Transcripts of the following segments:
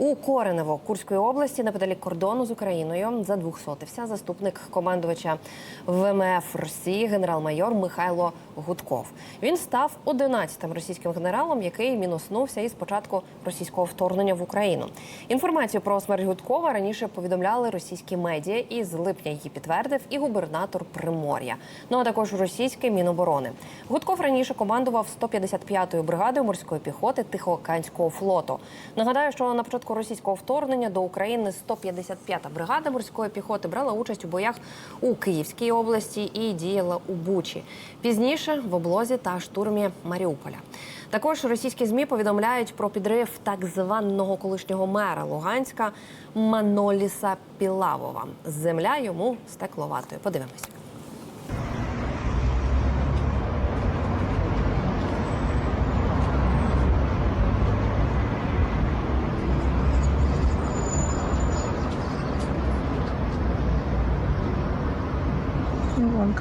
У Коренево Курської області неподалік кордону з Україною задвухсотився заступник командувача ВМФ Росії генерал-майор Михайло Гудков. Він став 11-тим російським генералом, який мінуснувся із початку російського вторгнення в Україну. Інформацію про смерть Гудкова раніше повідомляли російські медіа, і з липня її підтвердив і губернатор Примор'я. Ну а також російське міноборони. Гудков раніше командував 155-ю бригадою морської піхоти Тихоокеанського флоту. Нагадаю, що на початку російського вторгнення до України 155-та бригада морської піхоти брала участь у боях у Київській області і діяла у Бучі. Пізніше в облозі та штурмі Маріуполя. Також російські змі повідомляють про підрив так званого колишнього мера Луганська Маноліса Пілавова. Земля йому стекловатою. Подивимось.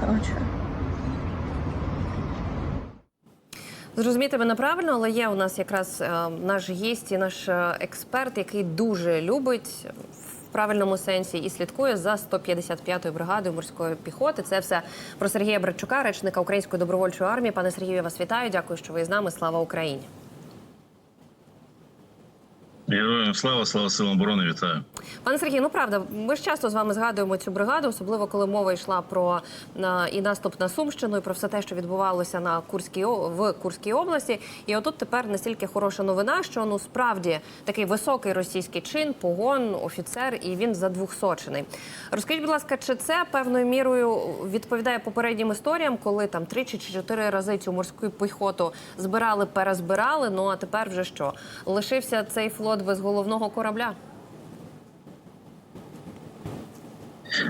Короче. Зрозуміти мене правильно, але є у нас якраз е, наш гість і наш е, експерт, який дуже любить в правильному сенсі і слідкує за 155-ю бригадою морської піхоти. Це все про Сергія Братчука, речника Української добровольчої армії. Пане Сергію, я вас вітаю. Дякую, що ви з нами. Слава Україні. Героям слава, слава силам оборони, вітаю. Пане Сергію, ну правда, ми ж часто з вами згадуємо цю бригаду, особливо коли мова йшла про і наступ на Сумщину, і про все те, що відбувалося на Курській в Курській області. І отут тепер настільки хороша новина, що ну справді такий високий російський чин, погон, офіцер, і він задвухсочений. Розкажіть, будь ласка, чи це певною мірою відповідає попереднім історіям, коли там тричі чи чотири рази цю морську піхоту збирали, перезбирали? Ну а тепер вже що? Лишився цей флот без головного корабля?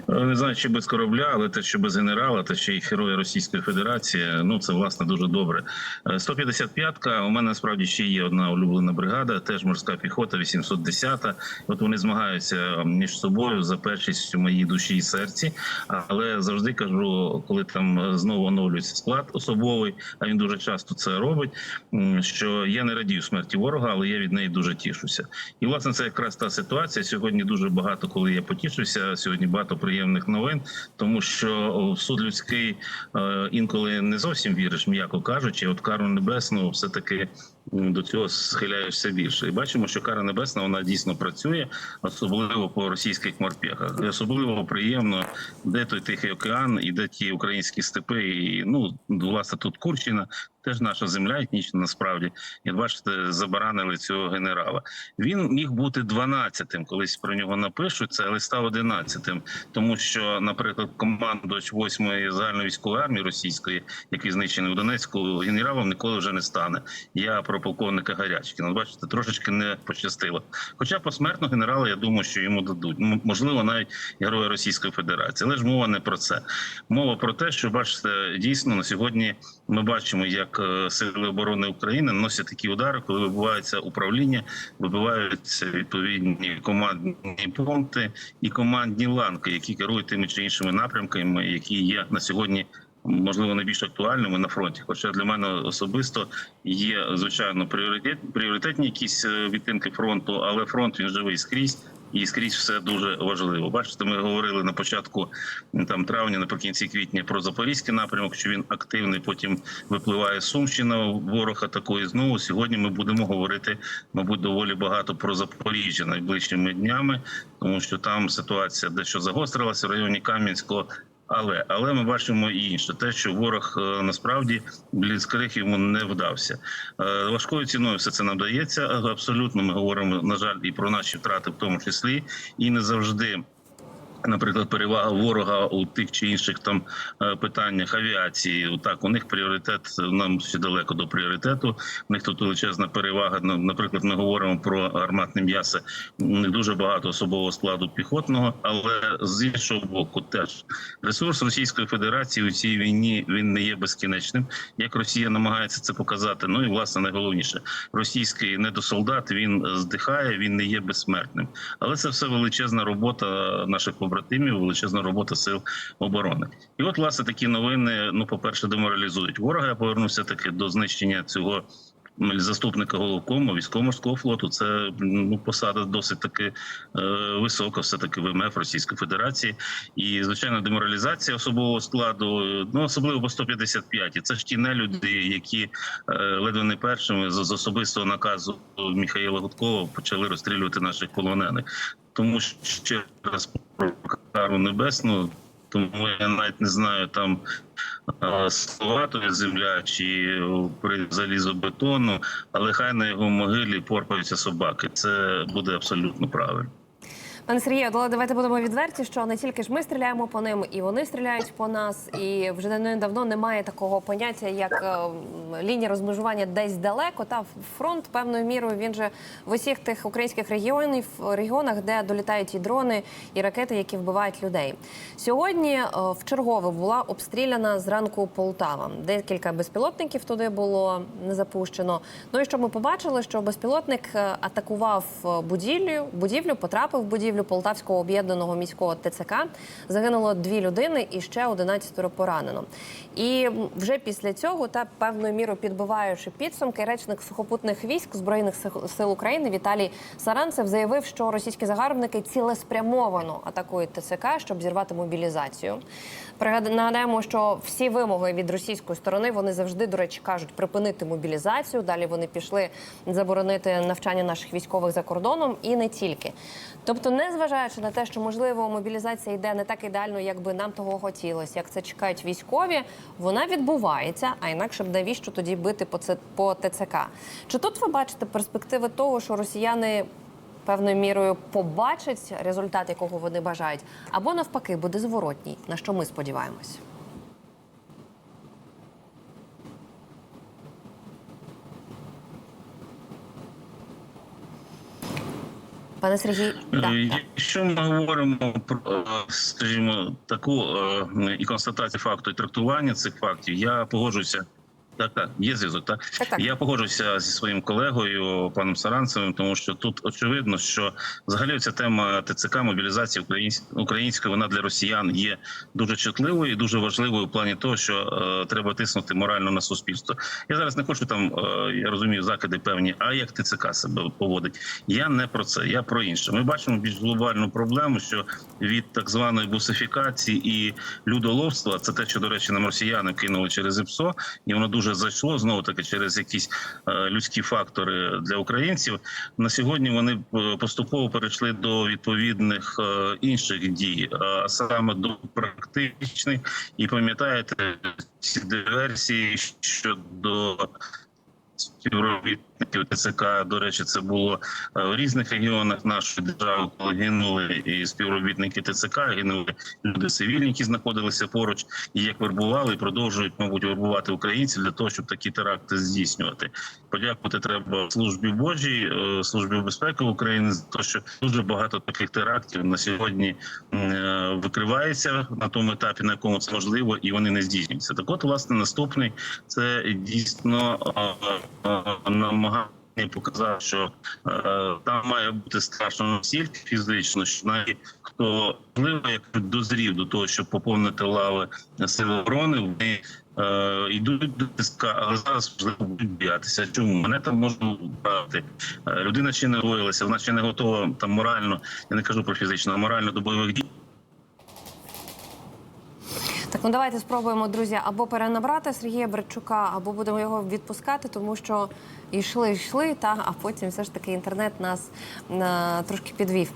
Не знаю, чи без корабля, але те, що без генерала, та ще й герої Російської Федерації, ну це власне дуже добре. Е, 155-ка, у мене насправді ще є одна улюблена бригада, теж морська піхота, 810-та. От вони змагаються між собою за першість у моїй душі і серці. Але завжди кажу, коли там знову оновлюється склад особовий, а він дуже часто це робить. Що я не радію смерті ворога, але я від неї дуже тішуся. І власне це якраз та ситуація. Сьогодні дуже багато, коли я потішуся. Сьогодні багато приємних новин, тому що в суд людський е, інколи не зовсім віриш, м'яко кажучи. От кару небесну, все таки до цього схиляєшся більше. І бачимо, що кара небесна вона дійсно працює, особливо по російських морпехах. Особливо приємно, де той тихий океан, і де ті українські степи. І ну власне тут Курщина. Теж наша земля етнічна насправді, і бачите, забаранили цього генерала. Він міг бути 12-тим, колись про нього напишуть це, але став 11-тим. тому що, наприклад, командувач 8-ї загальновійськової армії російської, який знищений у Донецьку, генералом ніколи вже не стане. Я про полковника Гарячкіна. От Бачите, трошечки не пощастило. Хоча посмертно генерала, я думаю, що йому дадуть. Можливо, навіть героя Російської Федерації. Але ж мова не про це. Мова про те, що бачите, дійсно на сьогодні ми бачимо, як е, сили оборони України наносять такі удари, коли вибивається управління, вибиваються відповідні командні пункти і командні ланки, які керують тими чи іншими напрямками, які є на сьогодні. Можливо, найбільш актуальними на фронті. Хоча для мене особисто є звичайно пріоритет, пріоритетні якісь е, відтинки фронту, але фронт він живий скрізь. І скрізь все дуже важливо. Бачите, ми говорили на початку там травня, наприкінці квітня про запорізький напрямок, що він активний. Потім випливає Сумщина, ворог атакує знову. Сьогодні ми будемо говорити, мабуть, доволі багато про Запоріжжя найближчими днями, тому що там ситуація дещо загострилася в районі Кам'янського. Але але ми бачимо і інше, те, що ворог е, насправді бліцкриг йому не вдався. Е, Важкою ціною все це нам дається. е, Абсолютно ми говоримо на жаль і про наші втрати, в тому числі, і не завжди. Наприклад, перевага ворога у тих чи інших там е, питаннях авіації. Так, у них пріоритет нам ще далеко до пріоритету. У них тут величезна перевага. Ну, Наприклад, ми говоримо про гарматне м'ясо. Не дуже багато особового складу піхотного, але з іншого боку, теж ресурс Російської Федерації у цій війні він не є безкінечним. Як Росія намагається це показати. Ну і власне найголовніше, російський недосолдат він здихає, він не є безсмертним. Але це все величезна робота наших побратимів, величезна робота сил оборони. І от власне такі новини. Ну, по перше, деморалізують ворога. Я повернуся таки до знищення цього заступника головкому військово-морського флоту. Це ну посада досить таки е, висока, все таки ВМФ Російської Федерації. І звичайно, деморалізація особового складу, е, ну особливо по 155. І це ж ті нелюди, які е, ледве не першими з, з особистого наказу Михайла Гудкова почали розстрілювати наших полонених. Тому що ще раз про кару небесну. Тому я навіть не знаю там е, слова земля чи при залізобетону, але хай на його могилі порпаються собаки. Це буде абсолютно правильно. Пане Сергію, але давайте будемо відверті, що не тільки ж ми стріляємо по ним, і вони стріляють по нас. І вже давно немає такого поняття, як е, лінія розмежування десь далеко. Та фронт певною мірою він же в усіх тих українських регіонів регіонах, де долітають і дрони, і ракети, які вбивають людей. Сьогодні е, в чергове була обстріляна зранку Полтава. Декілька безпілотників туди було не запущено. Ну і що ми побачили, що безпілотник е, атакував будівлю, будівлю, потрапив в будівлю Полтавського об'єднаного міського ТЦК. Загинуло дві людини і ще 11 поранено. І вже після цього, та певною мірою підбиваючи підсумки, речник сухопутних військ збройних Сил- України Віталій Саранцев заявив, що російські загарбники цілеспрямовано атакують ТЦК, щоб зірвати мобілізацію. Нагадаємо, що всі вимоги від російської сторони вони завжди, до речі, кажуть припинити мобілізацію. Далі вони пішли заборонити навчання наших військових за кордоном і не тільки. Тобто, незважаючи на те, що можливо мобілізація йде не так ідеально, як би нам того хотілося, як це чекають військові, вона відбувається. А інакше б навіщо тоді бити по це по ТЦК? Чи тут ви бачите перспективи того, що росіяни певною мірою побачать результат, якого вони бажають, або навпаки буде зворотній, на що ми сподіваємось? Пане Сергій, да. Е, Якщо ми говоримо про, е, скажімо, таку е, і констатацію факту і трактування цих фактів, я погоджуюся. Так, так, є зв'язок. Так? Так, так. я погоджуюся зі своїм колегою паном Саранцевим, тому що тут очевидно, що взагалі ця тема ТЦК мобілізації українсь- української вона для росіян є дуже чутливою і дуже важливою в плані того, що е, треба тиснути морально на суспільство. Я зараз не хочу там, е, я розумію, закиди певні, а як ТЦК себе поводить. Я не про це, я про інше. Ми бачимо більш глобальну проблему, що від так званої бусифікації і людоловства, це те, що до речі, нам росіяни кинули через ІПСО, і воно дуже зайшло знову таки через якісь е, людські фактори для українців. На сьогодні вони е, поступово перейшли до відповідних е, інших дій, а саме до практичних. І пам'ятаєте ці диверсії щодо співробітників ТЦК. До речі, це було е, в різних регіонах нашої держави, коли гинули і співробітники ТЦК, гинули люди цивільні, які знаходилися поруч, і як вербували, і продовжують, мабуть, вербувати українців для того, щоб такі теракти здійснювати. Подякувати треба службі Божій, е, службі безпеки України за те, що дуже багато таких терактів на сьогодні е, викривається на тому етапі, на якому це можливо, і вони не здійснюються. Так, от, власне, наступний це дійсно е, намагання показав, що е, там має бути страшно настільки фізично, що навіть хто можливо як дозрів до того, щоб поповнити лави сил оборони, вони е, йдуть до ТСК, але зараз можливо будуть боятися. Чому мене там можна брати? Е, людина ще не воїлася, вона ще не готова там морально. Я не кажу про фізично, а морально до бойових дій. Так, ну давайте спробуємо, друзі, або перенабрати Сергія Берчука, або будемо його відпускати, тому що йшли, йшли, та а потім все ж таки інтернет нас на, трошки підвів.